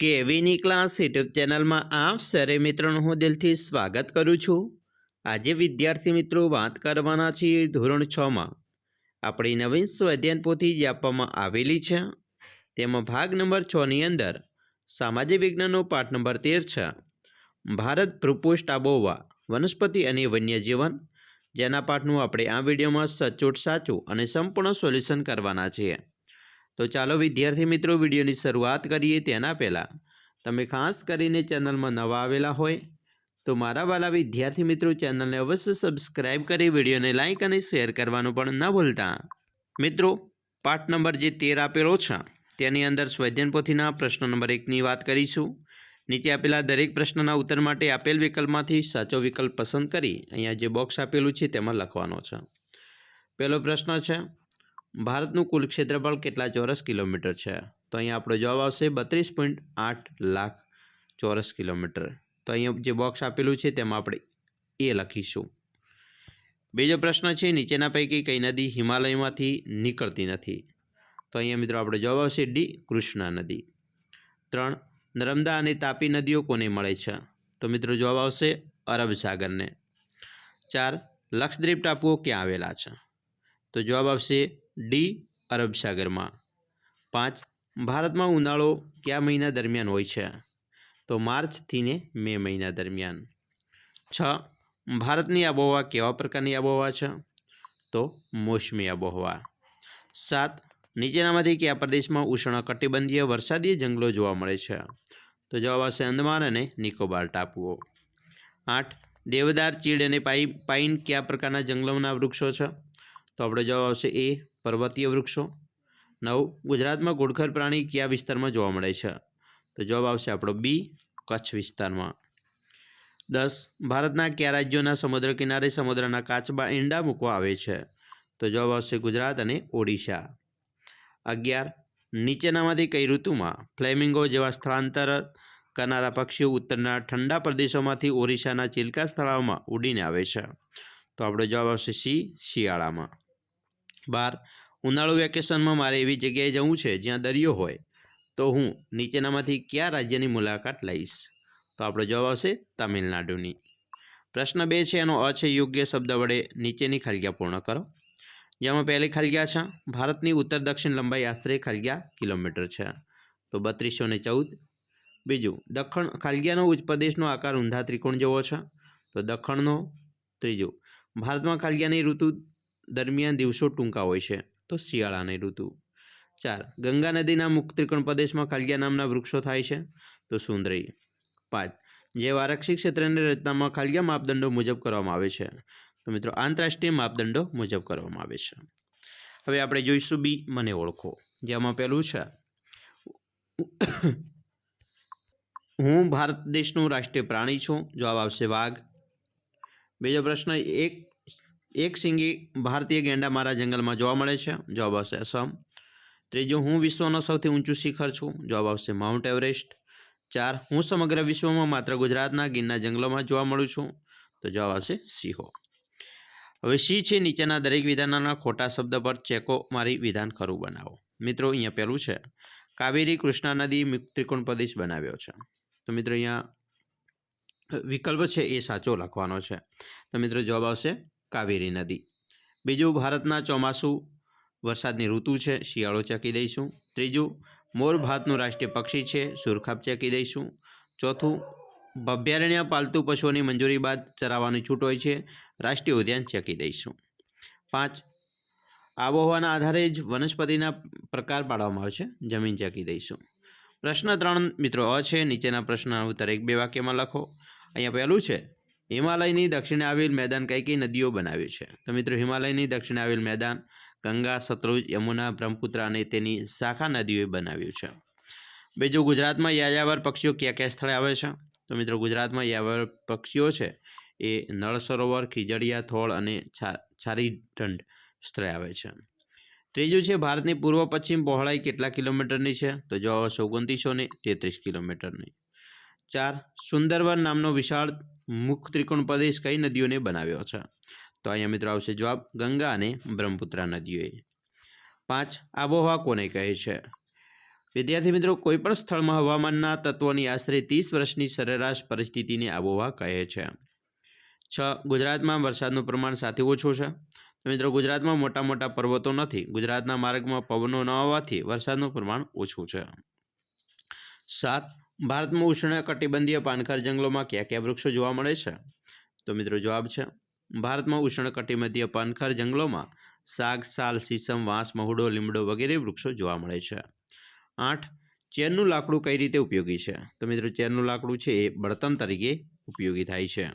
કેવીની class YouTube ચેનલમાં આપ સરે મિત્રોનું હું દિલથી સ્વાગત કરું છું. આજે વિદ્યાર્થી મિત્રો વાત કરવાના છીએ ધોરણ છમાં આપણી નવીન સ્વાધ્યાયન પોથી જે આપવામાં આવેલી છે, તેમાં ભાગ નંબર છની અંદર સામાજિક વિજ્ઞાનનો પાઠ નંબર તેર છે. ભારત ભૃપુષ્ઠ આબોવા વનસ્પતિ અને વન્યજીવન, જેના પાઠનું આપણે આ વિડીયોમાં સચોટ સાચું અને સંપૂર્ણ સોલ્યુશન કરવાના છીએ. તો ચાલો વિદ્યાર્થી મિત્રો, વિડીયોની શરૂઆત કરીએ તેના પહેલાં. તમે ખાસ કરીને ચેનલમાં નવા આવેલા હોય, તો મારા વાલા વિદ્યાર્થી મિત્રો ચેનલને અવશ્ય સબસ્ક્રાઇબ કરી વિડીયોને લાઇક અને શેર કરવાનું પણ ન ભૂલતા. મિત્રો, પાઠ નંબર જે તેર આપેલો છે, તેની અંદર સ્વૈધ્યન પોથીના પ્રશ્ન નંબર એકની વાત કરીશું. નીચે આપેલા દરેક પ્રશ્નના ઉત્તર માટે આપેલ વિકલ્પમાંથી સાચો વિકલ્પ પસંદ કરી અહીંયા જે બોક્સ આપેલું છે તેમાં લખવાનો છે. પહેલો પ્રશ્ન છે ભારતનું કુલ ક્ષેત્રફળ કેટલા ચોરસ કિલોમીટર છે? તો અહીંયા આપણો જવાબ આવશે બત્રીસ પોઈન્ટ આઠ લાખ ચોરસ કિલોમીટર. તો અહીંયા જે બોક્સ આપેલું છે તેમાં આપણે એ લખીશું. બીજો પ્રશ્ન છે, નીચેના પૈકી કઈ નદી હિમાલયમાંથી નીકળતી નથી? તો અહીંયા મિત્રો આપણો જવાબ આવશે ડી, કૃષ્ણા નદી. ત્રણ, નર્મદા અને તાપી નદીઓ કોને મળે છે? તો મિત્રો જવાબ આવશે અરબ સાગરને. ચાર, લક્ષદ્વીપ ટાપુઓ ક્યાં આવેલા છે? તો જવાબ આવશે ડી, અરબ સાગરમાં. પાંચ, ભારતમાં ઉનાળો કયા મહિના દરમિયાન હોય છે? તો માર્ચથી ને મે મહિના દરમિયાન. છ, ભારતની આબોહવા કેવા પ્રકારની આબોહવા છે? તો મોસમી આબોહવા. સાત, નીચેનામાંથી કયા પ્રદેશમાં ઉષ્ણકટિબંધીય વરસાદીય જંગલો જોવા મળે છે? તો જવાબ આવશે અંદમાન અને નિકોબાર ટાપુઓ. આઠ, દેવદાર ચીડ અને પાઈ પાઇન કયા પ્રકારના જંગલોના વૃક્ષો છે? તો આપણો જવાબ આવશે એ, પર્વતીય વૃક્ષો. નવ, ગુજરાતમાં ઘોડખર પ્રાણી કયા વિસ્તારમાં જોવા મળે છે? તો જવાબ આવશે આપણો બી, કચ્છ વિસ્તારમાં. દસ, ભારતના કયા રાજ્યોના સમુદ્ર કિનારે સમુદ્રના કાચબા ઈંડા મૂકવા આવે છે? તો જવાબ આવશે ગુજરાત અને ઓડિશા. અગિયાર, નીચેનામાંથી કઈ ઋતુમાં ફ્લેમિંગો જેવા સ્થળાંતર કરનારા પક્ષીઓ ઉત્તરના ઠંડા પ્રદેશોમાંથી ઓરિસ્સાના ચિલ્કા તળાવમાં ઉડીને આવે છે? તો આપણો જવાબ આવશે સી, શિયાળામાં. બાર ઉનાળુ વેકેશનમાં મારે એવી જગ્યાએ જવું છે જ્યાં દરિયો હોય, તો હું નીચેનામાંથી કયા રાજ્યની મુલાકાત લઈશ? તો આપણો જવાબ આવશે તમિલનાડુની. પ્રશ્ન બે છે, એનો અ છે યોગ્ય શબ્દ વડે નીચેની ખલગ્યા પૂર્ણ કરો. જેમાં પહેલી ખલગ્યા છે, ભારતની ઉત્તર દક્ષિણ લંબાઈ આશરે ખલગ્યા કિલોમીટર છે. તો બત્રીસો ને ચૌદ. બીજું, દખણ ખાલિયાનો ઉચ્ચ આકાર ઊંધા ત્રિકોણ જેવો છે. તો દખણનો ત્રીજું, ભારતમાં ખાલિયાની ઋતુ દરમિયાન દિવસો ટૂંકા હોય છે, તો શિયાળાની ઋતુ. ચાર, ગંગા નદીના મુખ ત્રિકોણ પ્રદેશમાં ખાલિયા નામના વૃક્ષો થાય છે, તો સુંદરી. પાંચ, જે આરક્ષિત ક્ષેત્રની રચનામાં ખાલિયા માપદંડો મુજબ કરવામાં આવે છે, તો મિત્રો આંતરરાષ્ટ્રીય માપદંડો મુજબ કરવામાં આવે છે. હવે આપણે જોઈશું બી, મને ઓળખો. જેમાં પહેલું છે, હું ભારત દેશનું રાષ્ટ્રીય પ્રાણી છું, જવાબ આવશે વાઘ. બીજો પ્રશ્ન એક એક સિંગી ભારતીય ગેંડા મારા જંગલમાં જોવા મળે છે. જવાબ આવશે અસમ. ત્રીજું, હું વિશ્વનો સૌથી ઊંચું શિખર છું. જવાબ આવશે માઉન્ટ એવરેસ્ટ. ચાર, હું સમગ્ર વિશ્વમાં માત્ર ગુજરાતના ગીરના જંગલોમાં જોવા મળું છું. તો જવાબ આવશે સિંહો. હવે સી છે નીચેના દરેક વિધાનના ખોટા શબ્દ પર ચેકો મારી વિધાન ખરું બનાવો. મિત્રો, અહીંયા પહેલું છે. કાવેરી કૃષ્ણા નદી ત્રિકોણ પ્રદેશ બનાવ્યો છે. તો મિત્રો, અહીંયા વિકલ્પ છે એ સાચો લખવાનો છે. તો મિત્રો, જવાબ આવશે કાવેરી નદી. બીજું ભારતના ચોમાસું, વરસાદની ઋતુ છે, શિયાળો ચકી દઈશું. ત્રીજું, મોર ભારતનું રાષ્ટ્રીય પક્ષી છે, સુરખાબ ચકી દઈશું. ચોથું, ભભ્યારણ્ય પાલતુ પશુઓની મંજૂરી બાદ ચરાવવાની છૂટ હોય છે, રાષ્ટ્રીય ઉદ્યાન ચકી દઈશું. પાંચ, આબોહવાના આધારે જ વનસ્પતિના પ્રકાર પાડવામાં આવે છે, જમીન ચકી દઈશું. પ્રશ્ન ત્રણ મિત્રો અ છે, નીચેના પ્રશ્નના ઉત્તર એક બે વાક્યમાં લખો. અહીંયા પહેલું છે હિમાલયની દક્ષિણે આવેલ મેદાન કઈ કઈ નદીઓ બનાવ્યું છે? તો મિત્રો, હિમાલયની દક્ષિણે આવેલ મેદાન ગંગા સતલુજ યમુના, બ્રહ્મપુત્ર અને તેની શાખા નદીઓએ બનાવ્યું છે. બીજું, ગુજરાતમાં યાયાવર પક્ષીઓ કયા કયા સ્થળે આવે છે? તો મિત્રો, ગુજરાતમાં યાયાવર પક્ષીઓ છે એ નળ સરોવર ખીજડીયા, થોળ અને છારીઢંઢ સ્થળે આવે છે. ત્રીજું છે, ભારતની પૂર્વ પશ્ચિમ પહોળાઈ કેટલા કિલોમીટરની છે? તો જવાબ આવશે ઓગણત્રીસો ને તેત્રીસ કિલોમીટરની. ચાર સુંદરવન નામનો વિશાળ મુખ ત્રિકોણ પ્રદેશ કઈ નદીઓને બનાવ્યો છે? તો અહીંયા મિત્રો આવશે જવાબ ગંગા અને બ્રહ્મપુત્રા નદીઓએ પાંચ આબોહવા કોને કહે છે? વિદ્યાર્થી મિત્રો કોઈપણ સ્થળમાં હવામાનના તત્વોની આશરે ત્રીસ વર્ષની સરેરાશ પરિસ્થિતિને આબોહવા કહે છે. છ, ગુજરાતમાં વરસાદનું પ્રમાણ સાથે ઓછું છે. મિત્રો, ગુજરાતમાં મોટા મોટા પર્વતો નથી. ગુજરાતના માર્ગમાં પવનો ન હોવાથી વરસાદનું પ્રમાણ ઓછું છે. સાત ભારતમાં ઉષ્ણ કટિબંધીય પાનખર જંગલોમાં કયા કયા વૃક્ષો જોવા મળે છે? તો મિત્રો જવાબ છે, ભારતમાં ઉષ્ણ કટિબંધીય પાનખર જંગલોમાં સાગ, સાલ સીસમ વાંસ, મહુડો, લીમડો વગેરે વૃક્ષો જોવા મળે છે. આઠ ચેરનું લાકડું કઈ રીતે ઉપયોગી છે? તો મિત્રો ચેરનું લાકડું છે એ બળતણ તરીકે ઉપયોગી થાય છે.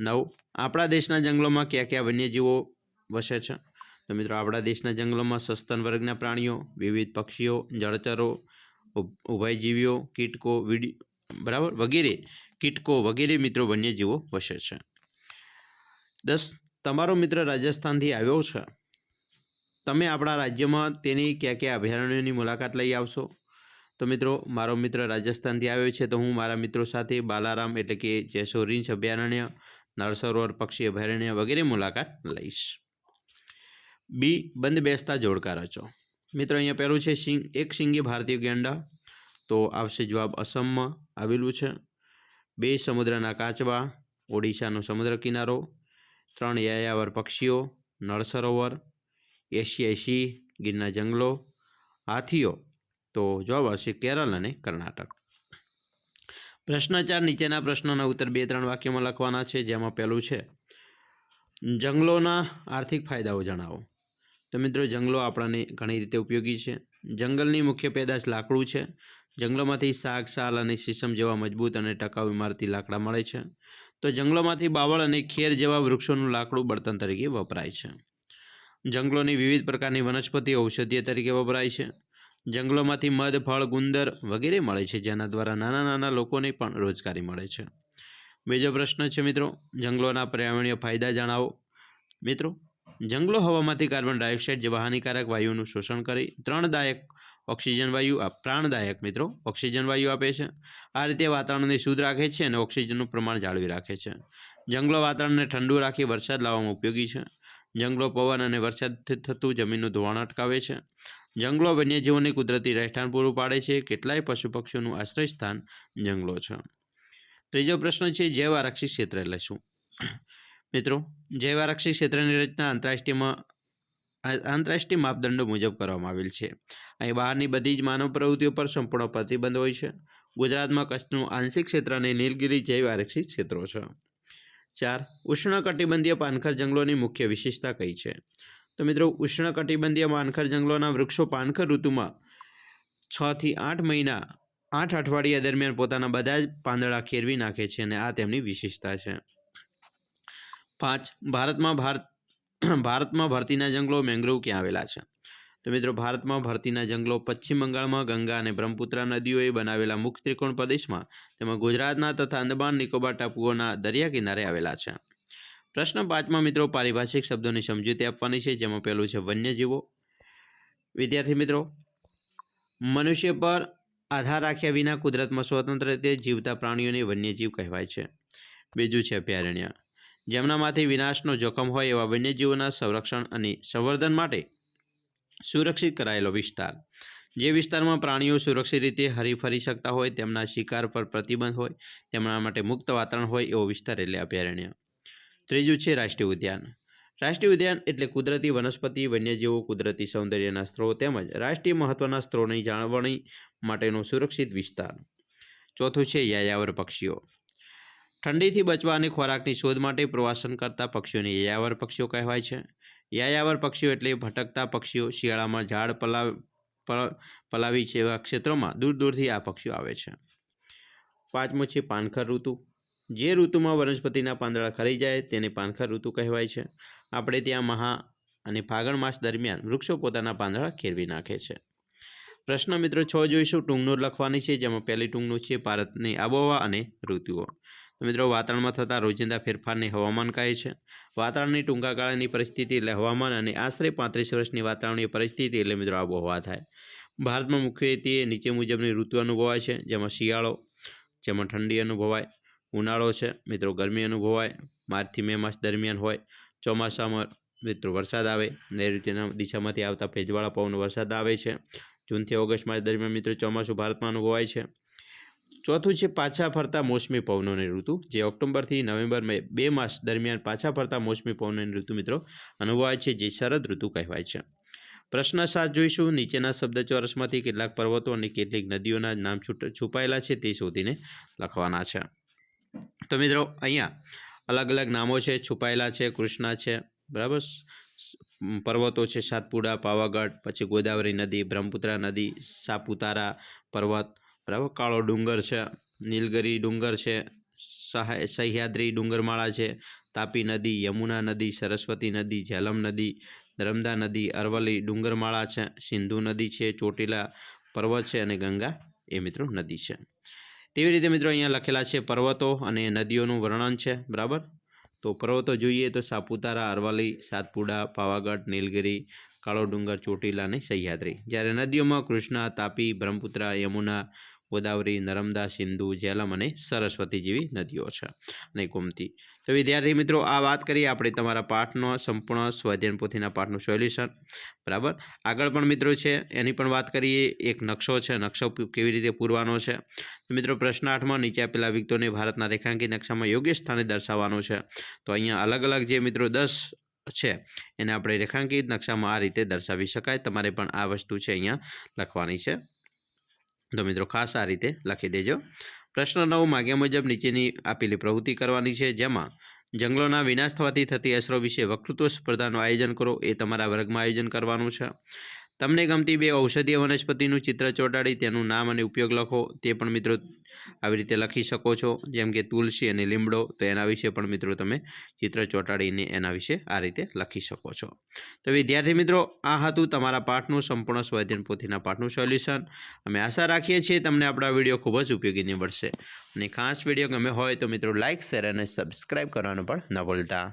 નવ, આપણા દેશના જંગલોમાં કયા કયા વન્યજીવો વસે છે? તો મિત્રો આપણા દેશના જંગલોમાં સસ્તન વર્ગના પ્રાણીઓ, વિવિધ પક્ષીઓ, જળચરો ઉભયજીવીઓ, કીટકો, વીડી, બરાબર? વગેરે, કીટકો વગેરે મિત્રો વન્યજીવો વસે છે. દસ, તમારો મિત્ર રાજસ્થાનથી આવ્યો છે. તમે આપણા રાજ્યમાં તેની ક્યાં કયા અભયારણ્યોની મુલાકાત લઈ આવશો? તો મિત્રો, મારો મિત્ર રાજસ્થાનથી આવ્યો છે તો હું મારા મિત્રો સાથે બાલારામ એટલે કે જેસો રીંછ અભયારણ્ય નળ સરોવર પક્ષી અભયારણ્ય વગેરે મુલાકાત લઈશ. બી, બંધ બેસતા જોડકા રચો મિત્રો, અહીંયા પહેલું છે સિંગ એક સિંગી ભારતીય ગેંડા. તો આવશે જવાબ અસમમાં. આવેલું છે. બે સમુદ્રના કાચબા, ઓડિશાનો સમુદ્ર કિનારો, ત્રણ યાયાવર પક્ષીઓ, નળ સરોવર, એશિયાઈ સિંહ ગીરના જંગલો, હાથીઓ. તો જવાબ આવશે કેરળ અને કર્ણાટક. પ્રશ્ન ચાર નીચેના પ્રશ્નોના ઉત્તર બે ત્રણ વાક્યમાં લખવાના છે, જેમાં પહેલું છે, જંગલોના આર્થિક ફાયદાઓ જણાવો. તો મિત્રો જંગલો આપણને ઘણી રીતે ઉપયોગી છે. જંગલની મુખ્ય પેદાશ લાકડું છે. જંગલોમાંથી શાક સાલ અને સીસમ જેવા મજબૂત અને ટકાઉ ઇમારતી લાકડા મળે છે. તો જંગલોમાંથી બાવળ અને ખેર જેવા વૃક્ષોનું લાકડું બળતણ તરીકે વપરાય છે. જંગલોની વિવિધ પ્રકારની વનસ્પતિ ઔષધીય તરીકે વપરાય છે. જંગલોમાંથી મધ, ફળ, ગુંદર વગેરે મળે છે, જેના દ્વારા નાના નાના લોકોને પણ રોજગારી મળે છે. બીજો પ્રશ્ન છે મિત્રો, જંગલોના પર્યાવરણીય ફાયદા જણાવો. મિત્રો જંગલો હવામાંથી કાર્બન ડાયોક્સાઇડ જેવા હાનિકારક વાયુનું શોષણ કરી ત્રણદાયક ઓક્સિજન વાયુ આ પ્રાણદાયક મિત્રો ઓક્સિજન વાયુ આપે છે. આ રીતે વાતાવરણને શુદ્ધ રાખે છે અને ઓક્સિજનનું પ્રમાણ જાળવી રાખે છે. જંગલો વાતાવરણને ઠંડુ રાખી વરસાદ લાવવામાં ઉપયોગી છે. જંગલો પવન અને વરસાદથી થતું જમીનનું ધોવાણ અટકાવે છે. જંગલો વન્યજીવોને કુદરતી રહેઠાણ પૂરું પાડે છે. કેટલાય પશુ પક્ષીઓનું આશ્રય સ્થાન જંગલો છે. ત્રીજો પ્રશ્ન છે, જૈવ આરક્ષિત ક્ષેત્ર એટલે શું? મિત્રો જૈવ આરક્ષિત ક્ષેત્રની રચના આંતરરાષ્ટ્રીયમાં આંતરરાષ્ટ્રીય માપદંડો મુજબ કરવામાં આવેલ છે. અહીં બહારની બધી જ માનવ પ્રવૃત્તિઓ પર સંપૂર્ણ પ્રતિબંધ હોય છે. ગુજરાતમાં કચ્છનું આંશિક ક્ષેત્ર અને નીલગિરી જૈવ આરક્ષિત ક્ષેત્રો છે. ચાર, ઉષ્ણકટિબંધીય પાનખર જંગલોની મુખ્ય વિશેષતા કઈ છે? તો મિત્રો, ઉષ્ણકટિબંધીય પાનખર જંગલોના વૃક્ષો પાનખર ઋતુમાં છથી આઠ મહિના, આઠ અઠવાડિયા દરમિયાન પોતાના બધા જ પાંદડા ખેરવી નાખે છે અને આ તેમની વિશેષતા છે. પાંચ, ભારતમાં ભારત, ભારતમાં ભરતીના જંગલો મેંગ્રોવ ક્યાં આવેલા છે? તો મિત્રો, ભારતમાં ભરતીના જંગલો પશ્ચિમ બંગાળમાં ગંગા અને બ્રહ્મપુત્રા નદીઓએ બનાવેલા મુખ્ય ત્રિકોણ પ્રદેશમાં, તેમાં ગુજરાતના તથા અંદમાન નિકોબાર ટાપુઓના દરિયા કિનારે આવેલા છે. પ્રશ્ન પાંચમાં મિત્રો, પારિભાષિક શબ્દોની સમજૂતી આપવાની છે, જેમાં પહેલું છે વન્યજીવો. વિદ્યાર્થી મિત્રો, મનુષ્ય પર આધાર રાખ્યા વિના કુદરતમાં સ્વતંત્ર રીતે જીવતા પ્રાણીઓને વન્યજીવ કહેવાય છે. બીજું છે અભયારણ્ય. જેમનામાંથી વિનાશનો જોખમ હોય એવા વન્યજીવોના સંરક્ષણ અને સંવર્ધન માટે સુરક્ષિત કરાયેલો વિસ્તાર. જે વિસ્તારમાં પ્રાણીઓ સુરક્ષિત રીતે હરીફરી શકતા હોય, તેમના શિકાર પર પ્રતિબંધ હોય, તેમના માટે મુક્ત વાતાવરણ હોય એવો વિસ્તાર એટલે અભયારણ્ય. ત્રીજું છે રાષ્ટ્રીય ઉદ્યાન. રાષ્ટ્રીય ઉદ્યાન એટલે કુદરતી વનસ્પતિ, વન્યજીવો, કુદરતી સૌંદર્યના સ્ત્રોત તેમજ રાષ્ટ્રીય મહત્ત્વના સ્ત્રોતની જાળવણી માટેનો સુરક્ષિત વિસ્તાર. ચોથું છે યાયાવર પક્ષીઓ. ઠંડીથી બચવા અને ખોરાકની શોધ માટે પ્રવાસન કરતા પક્ષીઓને યાયાવર પક્ષીઓ કહેવાય છે. યાયાવર પક્ષીઓ એટલે ભટકતા પક્ષીઓ, શિયાળામાં ઝાડ પલાવ પ- પલાવી જેવા ક્ષેત્રોમાં દૂર દૂરથી આ પક્ષીઓ આવે છે. પાંચમું છે પાનખર ઋતુ. જે ઋતુમાં વનસ્પતિના પાંદડા ખરી જાય તેને પાનખર ઋતુ કહેવાય છે. આપણે ત્યાં મહા અને ફાગણ માસ દરમિયાન વૃક્ષો પોતાના પાંદડા ખેરવી નાખે છે. પ્રશ્ન મિત્રો છ જોઈશું. ટૂંગનું લખવાની છે, જેમાં પહેલી ટૂંગનું છે, ભારતની આબોહવા અને ઋતુઓ. મિત્રો, વાતાવરણમાં થતા રોજિંદા ફેરફારને હવામાન કહે છે? વાતાવરણની ટૂંકા ગાળાની પરિસ્થિતિ એટલે હવામાન અને આશરે પાંત્રીસ વર્ષની વાતાવરણીય પરિસ્થિતિ એટલે મિત્રો, આબોહવા થાય. ભારતમાં મુખ્યત્વે નીચે મુજબની ઋતુ અનુભવાય છે, જેમાં શિયાળો, જેમાં ઠંડી અનુભવાય, ઉનાળો છે, મિત્રો, ગરમી અનુભવાય, માર્ચથી મે માસ દરમિયાન હોય, ચોમાસામાં મિત્રો વરસાદ આવે, નૈઋત્યના દિશામાંથી આવતા ભેજવાળા પવન વરસાદ આવે છે, જૂનથી ઓગસ્ટ માસ દરમિયાન મિત્રો ચોમાસું ભારતમાં અનુભવાય છે ચોથું છે, પાછા ફરતા મોસમી પવનોની ઋતુ. જે ઓક્ટોબરથી નવેમ્બર બે માસ દરમિયાન પાછા ફરતા મોસમી પવનોની ઋતુ મિત્રો, અનુભવાય છે, જે શરદ ઋતુ કહેવાય છે. પ્રશ્ન સાત જોઈશું. નીચેના શબ્દ ચોરસમાંથી કેટલાક પર્વતો અને કેટલીક નદીઓના નામ છુપાયેલા છે, તે શોધીને લખવાના છે. તો મિત્રો, અહીંયા અલગ અલગ નામો છે, છુપાયેલા છે, કૃષ્ણા છે, બરાબર? પર્વતો છે, સાતપુડા, પાવાગઢ, પછી ગોદાવરી નદી, બ્રહ્મપુત્રા નદી, સાપુતારા પર્વત બરાબર? કાળો ડુંગર છે, નીલગિરી ડુંગર છે, સહાય, સહ્યાદ્રી ડુંગરમાળા છે, તાપી નદી, યમુના નદી, સરસ્વતી નદી, ઝેલમ નદી, નર્મદા નદી, અરવલ્લી ડુંગરમાળા છે, સિંધુ નદી છે, ચોટીલા પર્વત છે અને ગંગા એ મિત્રો નદી છે. તેવી રીતે મિત્રો અહીંયા લખેલા છે પર્વતો અને નદીઓનું વર્ણન છે, બરાબર? તો પર્વતો જોઈએ તો સાપુતારા, અરવલ્લી, સાતપુડા, પાવાગઢ, નીલગિરી, કાળો ડુંગર, ચોટીલા અને સહ્યાદ્રી. જ્યારે નદીઓમાં કૃષ્ણા, તાપી, બ્રહ્મપુત્રા, યમુના ગોદાવરી, નર્મદા, સિંધુ ઝેલમ અને સરસ્વતી જેવી નદીઓ છે અને ગોમતી. તો વિદ્યાર્થી મિત્રો, આ વાત કરીએ આપણે તમારા પાઠનો સંપૂર્ણ સ્વાધ્યાયન પોથીના પાઠનું સોલ્યુશન. બરાબર? આગળ પણ મિત્રો છે, એની પણ વાત કરીએ, એક નકશો છે, નકશો કેવી રીતે પૂરવાનો છે? મિત્રો, પ્રશ્ન આઠમાં નીચે આપેલા વિગતોને ભારતના રેખાંકિત નકશામાં યોગ્ય સ્થાને દર્શાવવાનો છે. તો અહીંયા અલગ અલગ જે મિત્રો દસ છે, એને આપણે રેખાંકિત નકશામાં આ રીતે દર્શાવી શકાય. તમારે પણ આ વસ્તુ છે અહીંયા લખવાની છે. તો મિત્રો ખાસ આ રીતે લખી દેજો. પ્રશ્ન નવ, માગ્યા મુજબ નીચેની આપેલી પ્રવૃત્તિ કરવાની છે, જેમાં જંગલોના વિનાશ થવાથી થતી અસરો વિશે વક્તૃત્વ સ્પર્ધાનું આયોજન કરો, એ તમારા વર્ગમાં આયોજન કરવાનું છે. તમને ગમતી બે ઔષધીય વનસ્પતિનું ચિત્ર ચોંટાડી, તેનું નામ અને ઉપયોગ લખો. તે પણ મિત્રો આવી રીતે લખી શકો છો. જેમ કે તુલસી અને લીમડો, તો એના વિશે પણ મિત્રો તમે ચિત્ર ચોંટાડીને એના વિશે આ રીતે લખી શકો છો. તો વિદ્યાર્થી મિત્રો, આ હતું તમારા પાઠનું સંપૂર્ણ સ્વાધ્યાયન પોથીના પાઠનું સોલ્યુશન. અમે આશા રાખીએ છીએ તમને આપણા વીડિયો ખૂબ જ ઉપયોગી નીવડશે. અને ખાસ વીડિયો ગમે હોય તો મિત્રો લાઇક શેર અને સબસ્ક્રાઈબ કરવાનું પણ ન ભૂલતા.